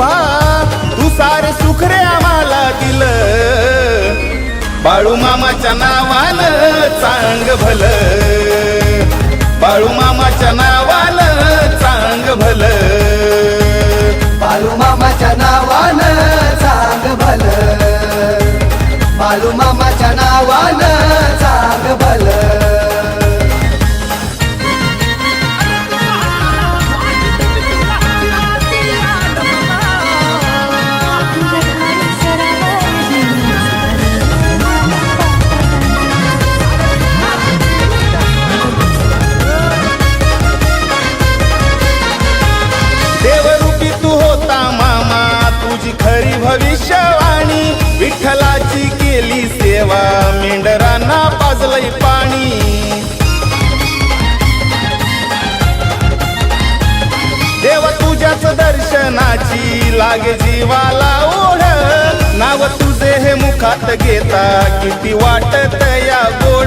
विठोबा तू सारे सुख रे आम्हाला दिलं. बाळू मामाच्या नावान चांग भलं. बाळू मामाच्या भविष्यवाणी. विठ्ठलाची केली सेवा मेंढरांना पाजलंय पाणी. देव तुझ्याच दर्शनाची लागे जीवाला ओढ. नाव तुझे हे मुखात घेता किती वाटत या गोड.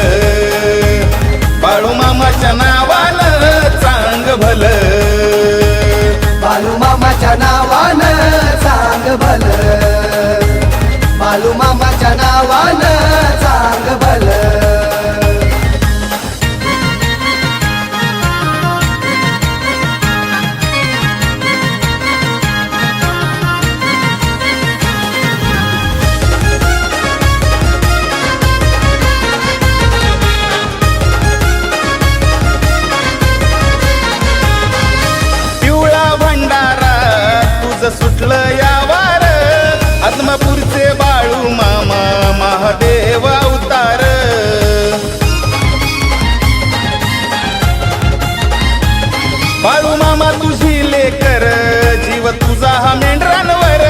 मेंढरांवर.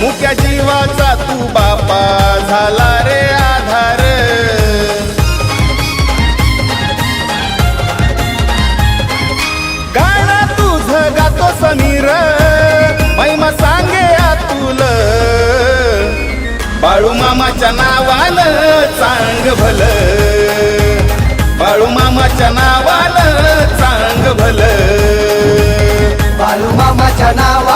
मुक्या जीवाचा तू बापा झाला रे आधार. गाणं तुझ गातो समीर. महिमा सांगे आतुल. बाळू मामाच्या नावानं चांग भल. बाळू मामाच्या नावानं चांग भल. बाळू मामाच्या नावानं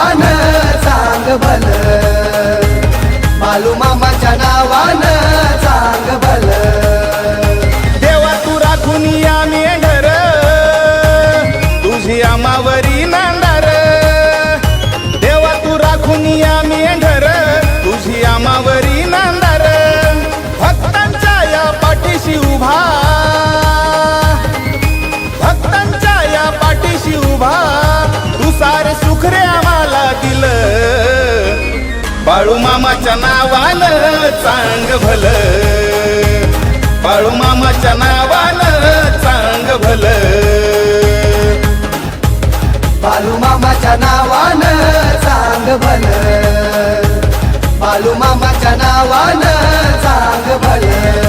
तू मेंढर तुझी आमावरी नांदार भक्तांच्या या पाठीशी उभा. भक्तांच्या या पाठीशी उभा तू सारे सुखरे आम्हाला दिलं. बाळू मामाच्या नावानं चांग भल. बाळू मामाच्या भलं. भल. बालू मामाच्या नावानं चांग भल.